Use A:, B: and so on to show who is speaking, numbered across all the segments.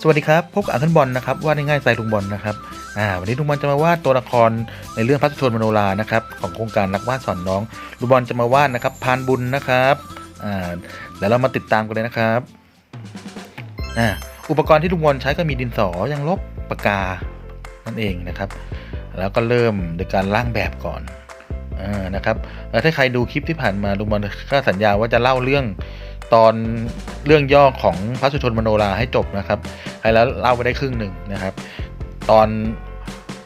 A: สวัสดีครับ พบกับอังคันบอลนะครับวาดง่ายๆใส่ลุงบอลนะครับอ่าวันนี้ลุงบอลจะมาวาดตัวละครในเรื่องพระสุทนมโนรานะครับของโครงการนักวาดสอนน้องลุงบอลจะมาวาดนะครับพานบุญนะครับอ่าเดี๋ยวเรามาติดตามกันเลยนะครับอ่าอุปกรณ์ที่ลุงบอลใช้ก็มีดินสอยังลบปากกานั่นเองนะครับ แล้วก็เริ่มโดยการร่างแบบก่อนอ่านะครับแล้วถ้าใครดูคลิปที่ผ่านมาลุงบอลก็สัญญาว่าจะเล่าเรื่อง ตอนเรื่องย่อของพระสุทนมโนราให้จบนะครับไปแล้วเล่าไปได้ครึ่งหนึ่งนะครับ ตอน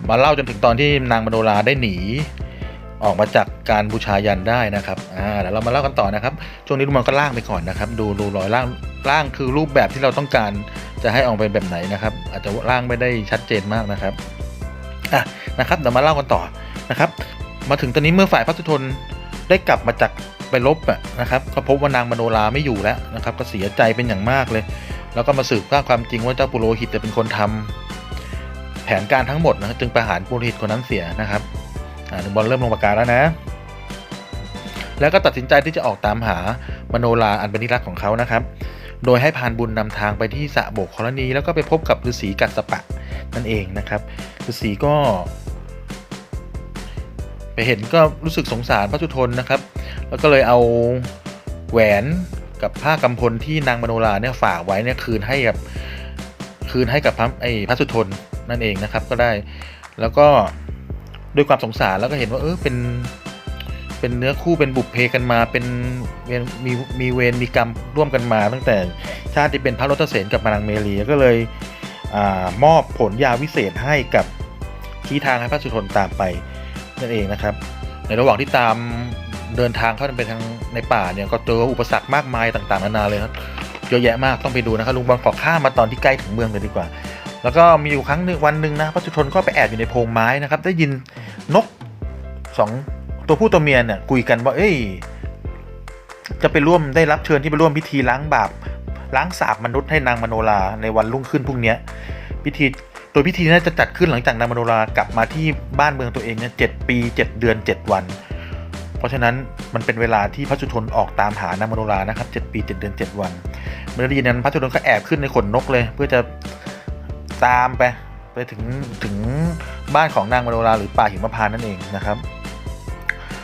A: มาเล่าจนถึงตอนที่นางมโนราได้หนีออกมาจากการบูชายันได้นะครับอ่าเดี๋ยวเรามาเล่ากันต่อนะครับ ช่วงนี้ลุงมันก็ล่างไปก่อนนะครับ ดูดูรอยล่างล่างคือรูปแบบที่เราต้องการจะให้ออกเป็นแบบไหนนะครับ อาจจะล่างไม่ได้ชัดเจนมากนะครับอะนะครับเดี๋ยวมาเล่ากันต่อนะครับ มาถึงตอนนี้เมื่อฝ่ายพระสุทนได้กลับมาจาก ไปลบอะนะครับก็พบว่านางมโนราไม่อยู่แล้วนะครับ ก็เสียใจเป็นอย่างมากเลย แล้วก็มาสืบทราบความจริงว่าเจ้าปุโรหิตจะเป็นคนทำแผนการทั้งหมดนะจึงประหารปุโรหิตคนนั้นเสียนะครับอ่าหนึ่งบอลเริ่มลงปากกาแล้วนะ แล้วก็ตัดสินใจที่จะออกตามหามโนราอันเป็นที่รักของเขานะครับ โดยให้พานบุญนำทางไปที่สะโบกคลนีแล้วก็ไปพบกับฤาษีกัสสปะนั่นเองนะครับฤาษีก็ ไปเห็นก็รู้สึกสงสารพระสุทนนะครับ แล้วก็เลยเอาแหวนกับผ้ากำพลที่นางมโนราเนี่ยฝากไว้เนี่ยคืนให้กับคืนให้กับพระไอ้พระสุทนนั่นเองนะครับ ก็ได้แล้วก็ด้วยความสงสารแล้วก็เห็นว่าเออเป็นเป็นเนื้อคู่เป็นบุพเพกันมาเป็นเวรมีมีเวรมีกรรมร่วมกันมา ตั้งแต่ชาติที่เป็นพระรตเสนกับมานางเมรีก็เลยอมอบผลยาวิเศษให้กับชี้ทางให้พระสุทนตามไปนั่นเองนะครับ ในระหว่างที่ตาม เดินทางเข้าไปทางในป่าเนี่ยก็เจออุปสรรคมากมายต่างๆนานาเลยครับเยอะแยะมากต้องไปดูนะครับลุงบอลขอข้ามมาตอนที่ใกล้ถึงเมืองเลยดีกว่า แล้วก็มีอยู่ครั้งหนึ่งวันหนึ่งนะพระสุทนก็ไปแอบอยู่ในโพรงไม้นะครับ ได้ยินนกสองตัวผู้ตัวเมียเนี่ยคุยกันว่า เอ้ย จะไปร่วมได้รับเชิญที่ไปร่วมพิธีล้างบาปล้างสาบมนุษย์ให้นางมโนราในวันรุ่งขึ้นพรุ่งนี้พิธีโดยพิธีนี้จะจัดขึ้นหลังจากนางมโนรากลับมาที่บ้านเมืองตัวเองเนี่ยเจ็ดปีเจ็ดเดือนเจ็ดวัน เพราะฉะนั้นมันเป็นเวลาที่พระสุทนออกตามหานางมโนรานะครับเจ็ดปีเจ็ดเดือนเจ็ดวันเมื่อได้ยินนั้นพระสุทนก็แอบขึ้นในขนนกเลย เพื่อจะตามไปไปถึงถึงบ้านของนางมโนราหรือป่าหิมพานนั่นเองนะครับ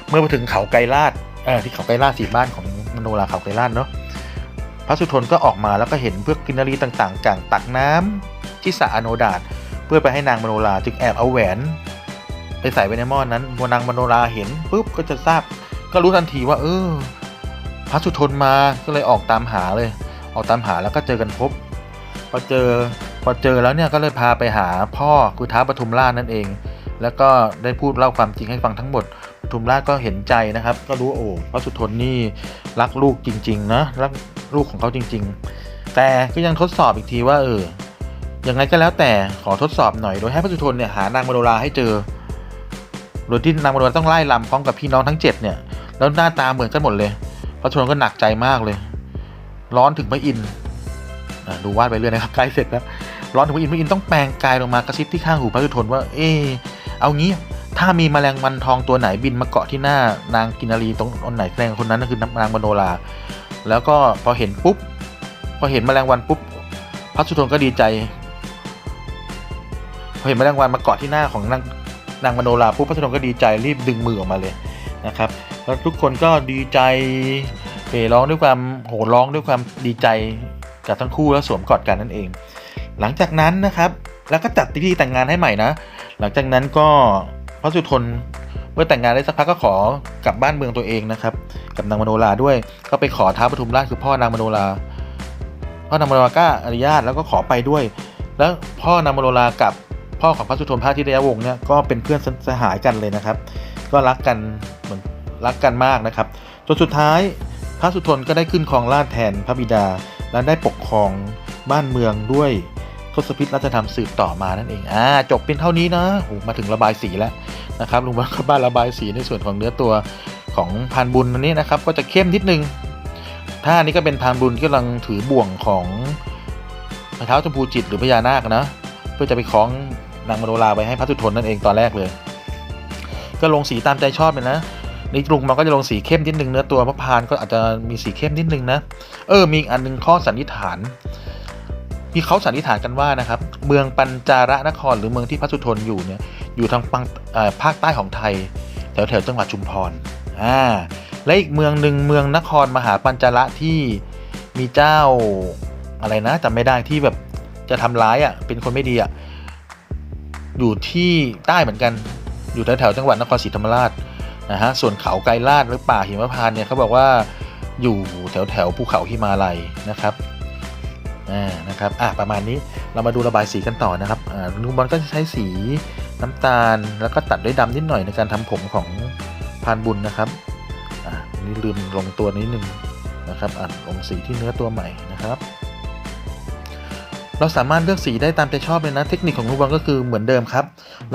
A: เมื่อไปถึงเขาไกรลาดเออที่เขาไกรลาดสีบ้านของมโนราเขาไกรลาดเนาะพระสุทนก็ออกมาแล้วก็เห็นเพื่อกินนารีต่างๆก่างตักน้ำที่สระอโนดาตเพื่อไปให้นางมโนราจึงแอบเอาแหวน ไปใส่ไว้ในหม้อนนั้นพอนางมโนราเห็นปุ๊บก็จะทราบ ก็รู้ทันทีว่า เออ พระสุทนมาก็เลยออกตามหาเลย ออกตามหาแล้วก็เจอกันพบพอเจอพอเจอแล้วเนี่ยก็เลยพาไปหาพ่อคือท้าปทุมราชนั่นเอง แล้วก็ได้พูดเล่าความจริงให้ฟังทั้งหมดปทุมราชก็เห็นใจนะครับ ก็รู้โอ้พระสุทนนี่รักลูกจริงๆนะรักลูกของเขาจริง ๆ แต่ก็ยังทดสอบอีกทีว่าเออยังไงก็แล้วแต่ขอทดสอบหน่อยโดยให้พระสุทนเนี่ยหานางมโนราให้เจอ โดยที่นางมโนราต้องไล่ลำพร้อมกับพี่น้องทั้งเจ็ดเนี่ยแล้วหน้าตาเหมือนกันหมดเลยพระสุนก็หนักใจมากเลย ร้อนถึงพระอินทร์ดูวาดไปเรื่อยนะครับใกล้เสร็จแล้วร้อนถึงพระอินทร์พระอินทร์ต้องแปลงกายลงมากระซิบที่ข้างหูพระสุทนว่า เออเอางี้ถ้ามีแมลงวันทองตัวไหนบินมาเกาะที่หน้านางกินารีตรงตรงไหนแสดงคนนั้นก็คือนางมโนราแล้วก็พอเห็นปุ๊บ พอเห็นแมลงวันปุ๊บพระสุทนก็ดีใจ พอเห็นแมลงวันมาเกาะที่หน้าของนาง นางมโนราปุ๊บพระสุทนก็ดีใจรีบดึงมือออกมาเลยนะครับ แล้วทุกคนก็ดีใจเห่ร้องด้วยความโห่ร้องด้วยความดีใจกับทั้งคู่แล้วสวมกอดกันนั่นเอง หลังจากนั้นนะครับแล้วก็จัดพิธีแต่งงานให้ใหม่นะ หลังจากนั้นก็พระสุทนเมื่อแต่งงานได้สักพักก็ขอกลับบ้านเมืองตัวเองนะครับ กับนางมโนราด้วย ก็ไปขอท้าปทุมราชคือพ่อนางมโนราพ่อนางมโนราก็อนุญาตแล้วก็ขอไปด้วย แล้วพ่อนางมโนรากับ พ่อของพระสุทนพระธิดยวงศ์เนี่ยก็เป็นเพื่อนสหายกันเลยนะครับ ก็รักกันเหมือนรักกันมากนะครับจนสุดท้ายพระสุทนก็ได้ขึ้นครองราชแทนพระบิดา และได้ปกครองบ้านเมืองด้วยทศพิธราชธรรมสืบต่อมานั่นเองอ่าจบเป็นเท่านี้นะโหมาถึงระบายสีแล้วนะครับลุงบ้านบ้านระบายสีในส่วนของเนื้อตัวของพานบุญอันนี้นะครับ ก็จะเข้มนิดนึงถ้านนี้ก็เป็นพานบุญที่กำลังถือบ่วงของพระเท้าชมพูจิตหรือพญานาคนะ เพื่อจะไปคล้องนางมโนราไปให้พระสุทนนั่นเองตอนแรกเลย ก็ลงสีตามใจชอบเลยนะในลุงมันก็จะลงสีเข้มนิดนึงเนื้อตัวพระพานก็อาจจะมีสีเข้มนิดนึงนะเออมีอันหนึงข้อสันนิษฐานมีเขาสันนิษฐานกันว่านะครับ เมืองปัญจาระนครหรือเมืองที่พระสุทนอยู่เนี่ยอยู่ทางปังภาคใต้ของไทย แถวแถวจังหวัดชุมพรอ่าและอีกเมืองหนึ่งเมืองนครมหาปัญจาระที่มีเจ้าอะไรนะจำไม่ได้ที่แบบ จะทำร้ายอะเป็นคนไม่ดีอะอยู่ที่ใต้เหมือนกัน อยู่แถวแถวๆจังหวัดนครศรีธรรมราชนะฮะส่วนเขาไกรลาดหรือป่าหิมพานต์เนี่ยเขาบอกว่าอยู่แถวแถวภูเขาหิมาลัยนะครับอ่านะครับอะประมาณนี้เรามาดูระบายสีกันต่อนะครับอ่าลุงบอลก็จะใช้สีน้ำตาลแล้วก็ตัดด้วยดำนิดหน่อยในการทำผมของพานบุญนะครับอ่านี่ลืมลงตัวนิดนึงนะครับอะลงสีที่เนื้อตัวใหม่นะครับ เราสามารถเลือกสีได้ตามใจชอบเลยนะ เทคนิคของลุงบอลก็คือเหมือนเดิมครับ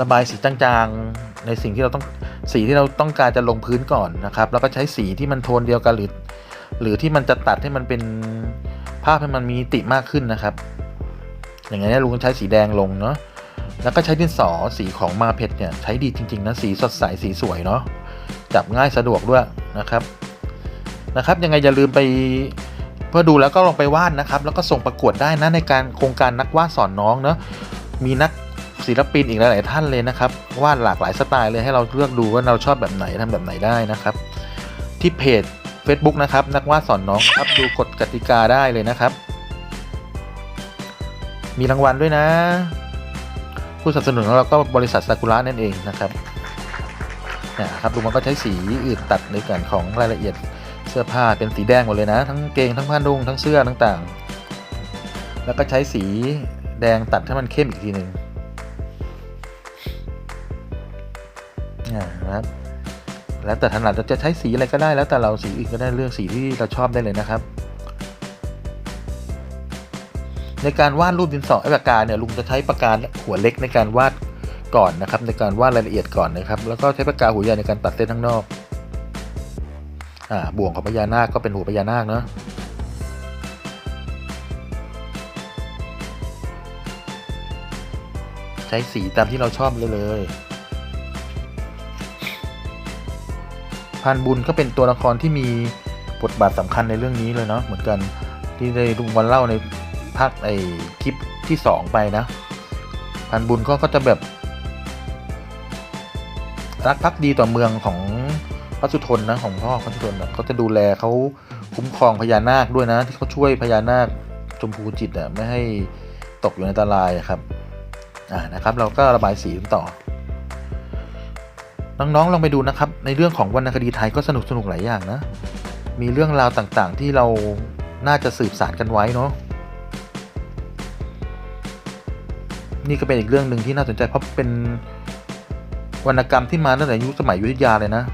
A: ระบายสีจางๆ ในสิ่งที่เราต้องสีที่เราต้องการจะลงพื้นก่อนนะครับ แล้วก็ใช้สีที่มันโทนเดียวกันหรือ หรือที่มันจะตัดให้มันเป็นภาพให้มันมีติมากขึ้นนะครับ อย่างเงี้ยลุงใช้สีแดงลงเนาะแล้วก็ใช้ดินสอสีของมาเพชรเนี่ยใช้ดีจริงๆนะสีสดใสสีสวยเนาะจับง่ายสะดวกด้วยนะครับนะครับ ยังไงอย่าลืมไป เพื่อดูแล้วก็ลองไปวาดนะครับ แล้วก็ส่งประกวดได้นะในการโครงการนักวาดสอนน้องเนาะมีนักศิลปินอีกหลาย ๆ ท่านเลยนะครับวาดหลากหลายสไตล์เลยให้เราเลือกดูว่าเราชอบแบบไหนทำแบบไหนได้นะครับ ที่เพจ Facebook นะครับ นักวาดสอนน้องครับดูกฎกติกาได้เลยนะครับ มีรางวัลด้วยนะ ผู้สนับสนุนของเราก็บริษัทซากุระนั่นเองนะครับนะครับดูมันก็ใช้สีอื่นตัดในส่วนของรายละเอียด เสื้อผ้าเป็นสีแดงหมดเลยนะ ทั้งเกงทั้งผ้านุ่งทั้งเสื้อต่างๆ แล้วก็ใช้สีแดงตัดให้มันเข้มอีกทีหนึ่งอ่นะครับแล้วแต่ถนัดเราจะใช้สีอะไรก็ได้แล้วแต่เราสีอื่นก็ได้เลือกสีที่เราชอบได้เลยนะครับ ในการวาดรูปดินสอไอ้ปากกาเนี่ยลุงจะใช้ปากกาหัวเล็กในการวาดก่อนนะครับ ในการวาดรายละเอียดก่อนนะครับ แล้วก็ใช้ปากกาหัวใหญ่ในการตัดเส้นข้างนอก อ่าบ่วงของพญานาคก็เป็นหัวพญานาคเนาะใช้สีตามที่เราชอบเลยเลยพานบุญก็เป็นตัวละครที่มีบทบาทสำคัญในเรื่องนี้เลยเนาะเหมือนกันที่ได้ลุงวันเล่าในภาคไอคลิปที่สองไปนะพานบุญก็ก็จะแบบรักภักดีต่อเมืองของ พระสุทนนะของพ่อพระสุทนนะเขาจะดูแลเขาคุ้มครองพญานาคด้วยนะ ที่เขาช่วยพญานาคชมพูจิตอะไม่ให้ตกอยู่ในอันตรายครับอ่านะครับ เราก็ระบายสีกันต่อ น้องๆลองไปดูนะครับ ในเรื่องของวรรณคดีไทยก็สนุกสนุกหลายอย่างนะ มีเรื่องราวต่างๆ ที่เราน่าจะสืบสารกันไว้เนาะนี่ก็เป็นอีกเรื่องหนึ่งที่น่าสนใจเพราะเป็นวรรณกรรมที่มาตั้งแต่ยุคสมัยยุทธยาเลยนะ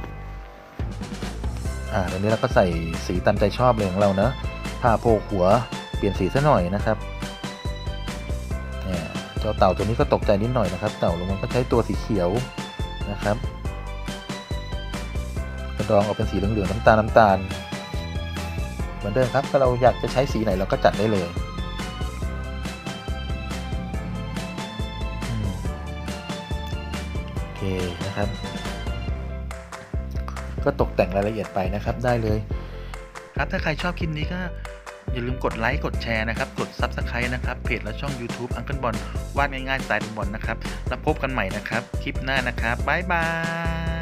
A: อ่าเดี๋ยวนี้เราก็ใส่สีตามใจชอบเลยของเราเนะผ้าโพกหัวเปลี่ยนสีซะหน่อยนะครับเนี่ยเจ้าเต่าตัวนี้ก็ตกใจนิดหน่อยนะครับ เต่าลงมันก็ใช้ตัวสีเขียวนะครับกระดองออกเป็นสีเหลืองๆน้ำตาลน้ำตาล เหมือนเดิมครับถ้าเราอยากจะใช้สีไหนเราก็จัดได้เลยโอเคนะครับ ก็ตกแต่งรายละเอียดไปนะครับได้เลย ครับถ้าใครชอบคลิปนี้ก็อย่าลืมกดไลค์กดแชร์นะครับ กด Subscribe นะครับเพจและช่อง YouTube อังเคิลบอลวาดง่ายๆสไตล์บอลนะครับ แล้วพบกันใหม่นะครับ คลิปหน้านะครับบ๊ายบาย